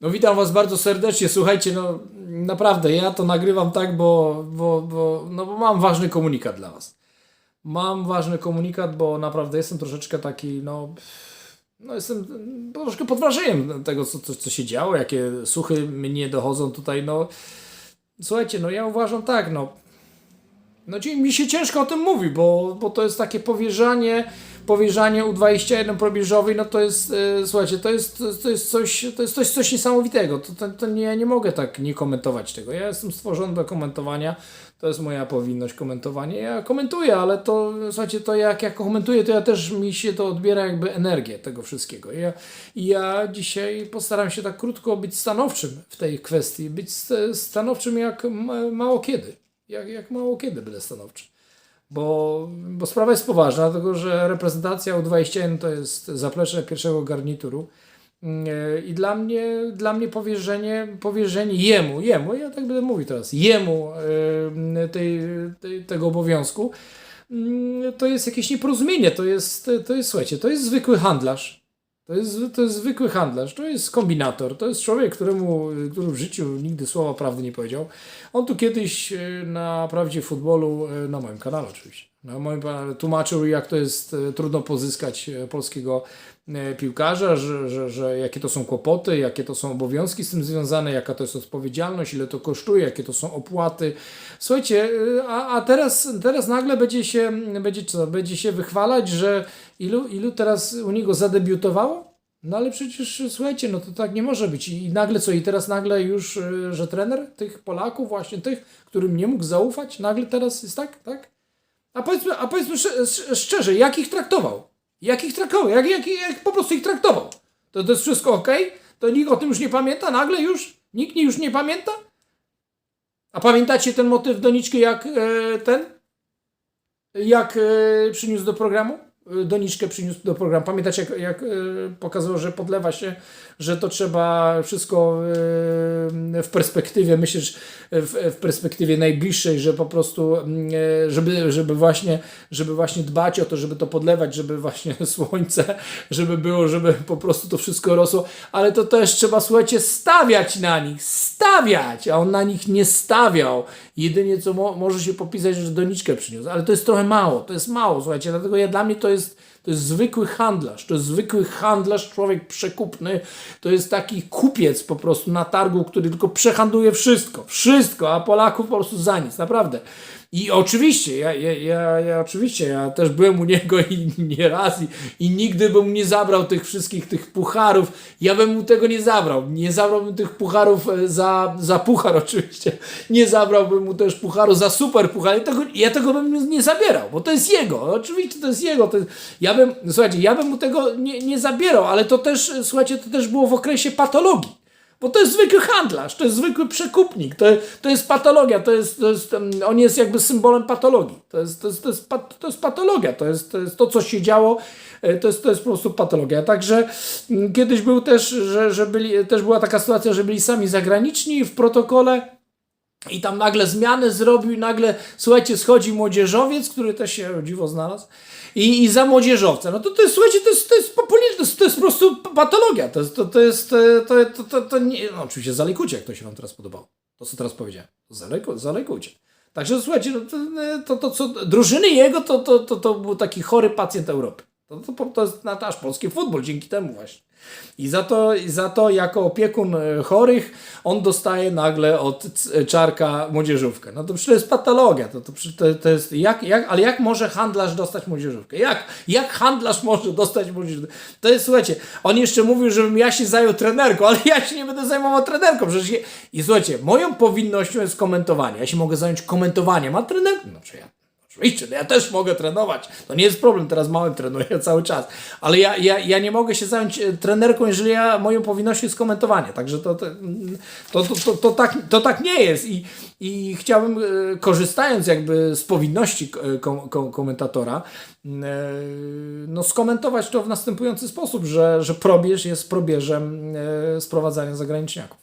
No witam Was bardzo serdecznie. Słuchajcie, no naprawdę ja to nagrywam tak, bo, bo, bo, no, bo mam ważny komunikat dla Was. Mam ważny komunikat, bo naprawdę jestem troszeczkę taki, no, no jestem troszkę pod wrażeniem tego, co, co, co się działo, jakie słuchy mnie dochodzą tutaj, no. Słuchajcie, no ja uważam tak, no. No mi się ciężko o tym mówi, bo, bo to jest takie powierzanie, powierzanie U21 probierzowej, no to jest, e, słuchajcie, to jest, to jest coś, to jest coś, coś niesamowitego. To, to, to nie, ja nie mogę tak nie komentować tego. Ja jestem stworzony do komentowania, to jest moja powinność komentowanie. Ja komentuję, ale to, słuchajcie, to jak ja komentuję, to ja też mi się to odbiera jakby energię tego wszystkiego. Ja, ja dzisiaj postaram się tak krótko być stanowczym w tej kwestii, być st- stanowczym jak ma- mało kiedy. Jak, jak mało kiedy będę stanowczy. Bo, bo sprawa jest poważna, dlatego że reprezentacja U21 to jest zaplecze pierwszego garnituru. I dla mnie, dla mnie powierzenie, powierzenie jemu, jemu, ja tak będę mówił teraz, jemu e, tej, tej, tego obowiązku, mm, to jest jakieś nieporozumienie, to jest, to jest, słuchajcie, to jest zwykły handlarz. To jest, to jest zwykły handlarz, to jest kombinator, to jest człowiek, któremu, który w życiu nigdy słowa prawdy nie powiedział. On tu kiedyś e, na prawdzie futbolu, e, na moim kanale oczywiście, na moim tłumaczył, jak to jest e, trudno pozyskać e, polskiego e, piłkarza, że, że, że jakie to są kłopoty, jakie to są obowiązki z tym związane, jaka to jest odpowiedzialność, ile to kosztuje, jakie to są opłaty. Słuchajcie, a, a teraz, teraz nagle będzie się, będzie co, będzie się wychwalać, że ilu, ilu teraz u niego zadebiutowało? No ale przecież słuchajcie, no to tak nie może być. I nagle co? I teraz nagle już, że trener tych Polaków, właśnie tych, którym nie mógł zaufać, nagle teraz jest tak, tak? A powiedzmy, a powiedzmy sz- sz- szczerze, jak ich traktował? Jak ich traktował? Jak, jak, jak po prostu ich traktował? To, to jest wszystko ok? To nikt o tym już nie pamięta? Nagle już? Nikt już nie pamięta? A pamiętacie ten motyw doniczki jak e, ten? Jak e, przyniósł do programu? E, Doniczkę przyniósł do programu. Pamiętacie, jak, jak e, pokazał, że podlewa się, że to trzeba wszystko e, w perspektywie, myślisz, w, perspektywie najbliższej, że po prostu, żeby, żeby, właśnie, żeby właśnie dbać o to, żeby to podlewać, żeby właśnie słońce, żeby było, żeby po prostu to wszystko rosło, ale to też trzeba, słuchajcie, stawiać na nich, stawiać, a on na nich nie stawiał. Jedynie co mo- może się popisać, że doniczkę przyniósł, ale to jest trochę mało, to jest mało, słuchajcie, dlatego ja, dla mnie to to jest zwykły handlarz, to jest zwykły handlarz, człowiek przekupny, to jest taki kupiec po prostu na targu, który tylko przehandluje wszystko, wszystko, a Polaków po prostu za nic, naprawdę. I oczywiście, ja, ja, ja, ja oczywiście, ja też byłem u niego i nie raz i, i nigdy bym nie zabrał tych wszystkich tych pucharów. Ja bym mu tego nie zabrał. Nie zabrałbym tych pucharów e, za, za puchar oczywiście. Nie zabrałbym mu też pucharu za super puchar. Ja tego, ja tego bym nie zabierał, bo to jest jego. Oczywiście to jest jego. To jest, ja bym, słuchajcie, ja bym mu tego nie, nie zabierał, ale to też, słuchajcie, to też było w okresie patologii. Bo to jest zwykły handlarz, to jest zwykły przekupnik, to, to jest patologia, to jest, to jest, on jest jakby symbolem patologii. To jest, to jest, to jest, to jest patologia, to jest, to jest to, co się działo, e, to jest, to jest po prostu patologia. Także mm, kiedyś był też, że, że byli, też była taka sytuacja, że byli sami zagraniczni w protokole. I tam nagle zmianę zrobił, nagle, słuchajcie, schodzi młodzieżowiec, który też się dziwo znalazł, i, i za młodzieżowca. No to, to jest, słuchajcie, to jest, to jest popularne, to jest, po prostu patologia. To jest, to, to jest, e, to, to, to, to nie, no oczywiście zalejkujcie, jak to się wam teraz podobało. To, co teraz powiedziałem. Zalejku, zalejkujcie. Także słuchajcie, no, to, to, to, co, drużyny jego, to, to, to, to był taki chory pacjent Europy. To, to, to jest na- nasz polski futbol, dzięki temu właśnie. I za to, za to jako opiekun e, chorych on dostaje nagle od c- czarka młodzieżówkę. No to przecież to jest patologia. To, to, to, to jest, jak, jak, ale jak może handlarz dostać młodzieżówkę? Jak, jak handlarz może dostać młodzieżówkę? To jest, słuchajcie, on jeszcze mówił, żebym ja się zajął trenerką, ale ja się nie będę zajmował trenerką. Przecież je, I słuchajcie, moją powinnością jest komentowanie. Ja się mogę zająć komentowaniem, a trener... No czy ja Oczywiście, ja też mogę trenować. To nie jest problem, teraz małym trenuję cały czas. Ale ja, ja, ja nie mogę się zająć e, trenerką, jeżeli ja, moją powinnością jest komentowanie. Także to, to, to, to, to, to, tak, to tak nie jest. I, i chciałbym, e, korzystając jakby z powinności e, kom, kom, komentatora, no skomentować to w następujący sposób, że, że probierz jest probierzem sprowadzania zagraniczniaków.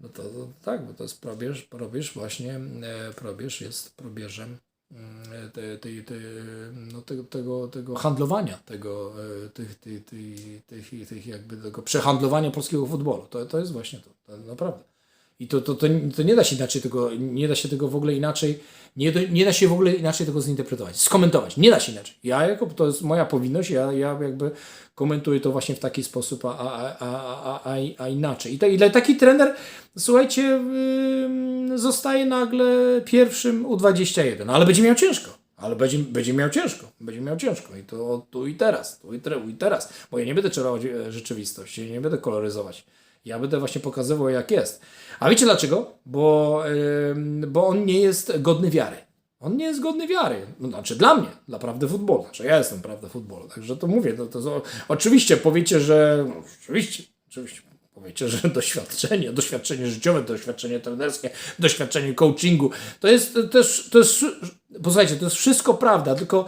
No to, to tak, bo to jest probierz, probierz właśnie, probierz jest probierzem te, te, te, no, tego, tego, tego handlowania, tego, e, tych, tych, tych, tych jakby tego przehandlowania polskiego futbolu. To, to jest właśnie to, to naprawdę. I to, to, to, to nie da się inaczej tego, nie da się tego w ogóle inaczej, nie, nie da się w ogóle inaczej tego zinterpretować, skomentować. Nie da się inaczej. Ja jako, to jest moja powinność, ja, ja jakby komentuję to właśnie w taki sposób, a, a, a, a, a, inaczej. I, ta, I taki trener, słuchajcie, yy, zostaje nagle pierwszym U21, ale będzie miał ciężko. Ale będzie, będzie miał ciężko, będzie miał ciężko i to tu i teraz, tu i, tre, i teraz, bo ja nie będę czarować e, rzeczywistość, ja nie będę koloryzować. Ja będę właśnie pokazywał, jak jest. A wiecie dlaczego? Bo, yy, bo on nie jest godny wiary. On nie jest godny wiary. No, znaczy dla mnie, dla prawdy futbolu. Znaczy ja jestem prawda futbolu. Także to mówię. To, to, to, oczywiście powiecie, że. No, oczywiście, oczywiście. Powiecie, że doświadczenie, doświadczenie życiowe, doświadczenie trenerskie, doświadczenie coachingu, to jest też, to jest, posłuchajcie, to jest wszystko prawda, tylko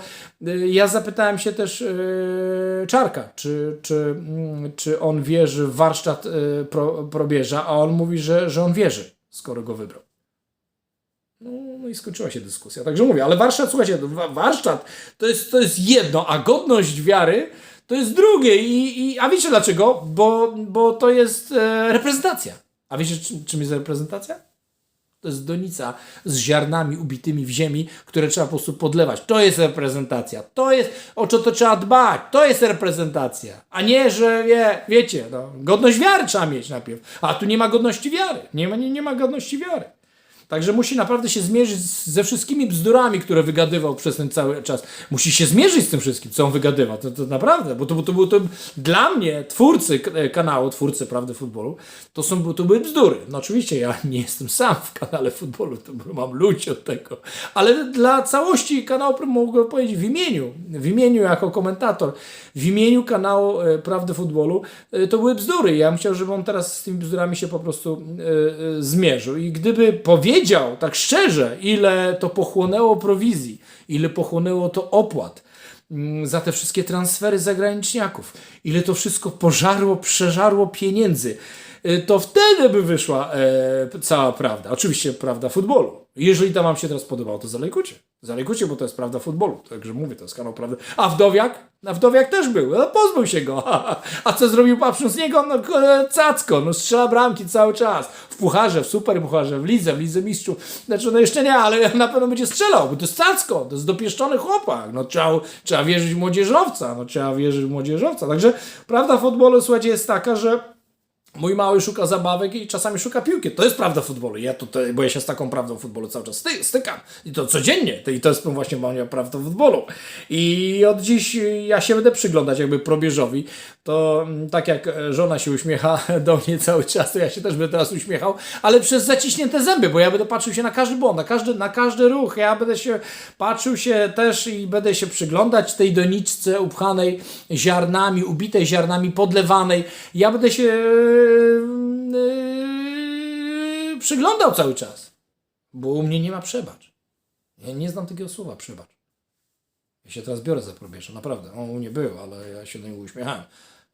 y, ja zapytałem się też yy, Czarka, czy, czy, mm, czy on wierzy w warsztat yy, pro, probierza, a on mówi, że, że on wierzy, skoro go wybrał. No, no i skończyła się dyskusja. Także mówię, ale warsztat, słuchajcie, wa- warsztat to jest, to jest jedno, a godność wiary to jest drugie. I, i, a wiecie dlaczego? Bo, bo to jest e, reprezentacja. A wiecie, czym, czym jest reprezentacja? To jest donica z ziarnami ubitymi w ziemi, które trzeba po prostu podlewać. To jest reprezentacja. To jest, o co to trzeba dbać. To jest reprezentacja. A nie, że wie, wiecie, no, godność wiary trzeba mieć najpierw. A tu nie ma godności wiary. Nie ma, nie, nie ma godności wiary. Także musi naprawdę się zmierzyć ze wszystkimi bzdurami, które wygadywał przez ten cały czas. Musi się zmierzyć z tym wszystkim, co on wygadywał. To, to naprawdę, bo to, to było to dla mnie, twórcy e, kanału, twórcy Prawdy Futbolu, to, są, to były bzdury. No oczywiście ja nie jestem sam w kanale futbolu, to mam ludzi od tego, ale dla całości kanału mogę powiedzieć w imieniu, w imieniu jako komentator, w imieniu kanału e, Prawdy Futbolu, e, to były bzdury. Ja bym chciał, żeby on teraz z tymi bzdurami się po prostu zmierzył. I gdyby powiedział tak szczerze, ile to pochłonęło prowizji, ile pochłonęło to opłat, mm, za te wszystkie transfery zagraniczniaków, ile to wszystko pożarło, przeżarło pieniędzy, y, to wtedy by wyszła e, cała prawda. Oczywiście prawda futbolu. Jeżeli to Wam się teraz podobało, to zalajkujcie. Zalajkujcie, bo to jest prawda futbolu. Także mówię, to jest kanał prawdy. A Wdowiak? A Wdowiak też był. No, pozbył się go. A co zrobił patrząc z niego? No cacko. No strzela bramki cały czas. W pucharze, w superpucharze, w lidze, w lidze mistrzów. Znaczy, no jeszcze nie, ale na pewno będzie strzelał, bo to jest cacko. To jest dopieszczony chłopak. No trzeba, trzeba wierzyć w młodzieżowca. No trzeba wierzyć w młodzieżowca. Także prawda futbolu, słuchajcie, jest taka, że Mój mały szuka zabawek i czasami szuka piłki. To jest prawda futbolu. Ja tutaj, bo ja się z taką prawdą futbolu cały czas sty, stykam. I to codziennie. I to jest właśnie moja prawda futbolu. I od dziś ja się będę przyglądać jakby probierzowi. To mm, tak jak żona się uśmiecha do mnie cały czas, to ja się też będę teraz uśmiechał, ale przez zaciśnięte zęby, bo ja będę patrzył się na każdy błąd, na każdy, na każdy ruch. Ja będę się patrzył się też i będę się przyglądać tej doniczce upchanej ziarnami, ubitej ziarnami, podlewanej. Ja będę się yy, przyglądał cały czas, bo u mnie nie ma przebacz. Ja nie znam takiego słowa przebacz. Ja się teraz biorę za probierza, naprawdę. On u mnie był, ale ja się do niego uśmiechałem.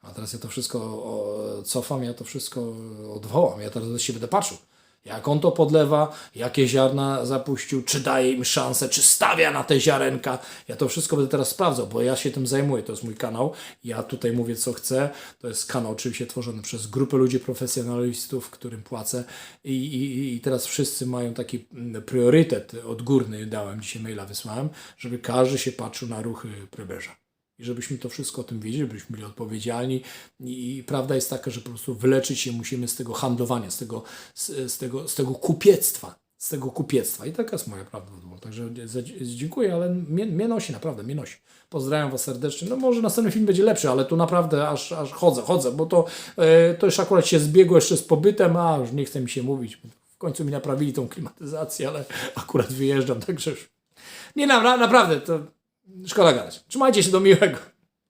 A teraz ja to wszystko cofam, ja to wszystko odwołam. Ja teraz się będę patrzył. Jak on to podlewa, jakie ziarna zapuścił, czy daje im szansę, czy stawia na te ziarenka. Ja to wszystko będę teraz sprawdzał, bo ja się tym zajmuję. To jest mój kanał. Ja tutaj mówię, co chcę. To jest kanał oczywiście tworzony przez grupę ludzi profesjonalistów, którym płacę. I, i, i teraz wszyscy mają taki mm, priorytet odgórny, dałem dzisiaj maila, wysłałem, żeby każdy się patrzył na ruchy preberza. I żebyśmy to wszystko o tym wiedzieli, żebyśmy byli odpowiedzialni. I, prawda jest taka, że po prostu wyleczyć się musimy z tego handlowania, z tego, z, z tego, z tego kupiectwa. Z tego kupiectwa. I taka jest moja prawda. Także dziękuję, ale mnie, mnie nosi, naprawdę mnie nosi. Pozdrawiam Was serdecznie. No może następny film będzie lepszy, ale tu naprawdę aż, aż chodzę, chodzę, bo to, e, to już akurat się zbiegło jeszcze z pobytem, a już nie chce mi się mówić. W końcu mi naprawili tą klimatyzację, ale akurat wyjeżdżam, także już. Nie, na, naprawdę, to szkoda gadać. Trzymajcie się do miłego.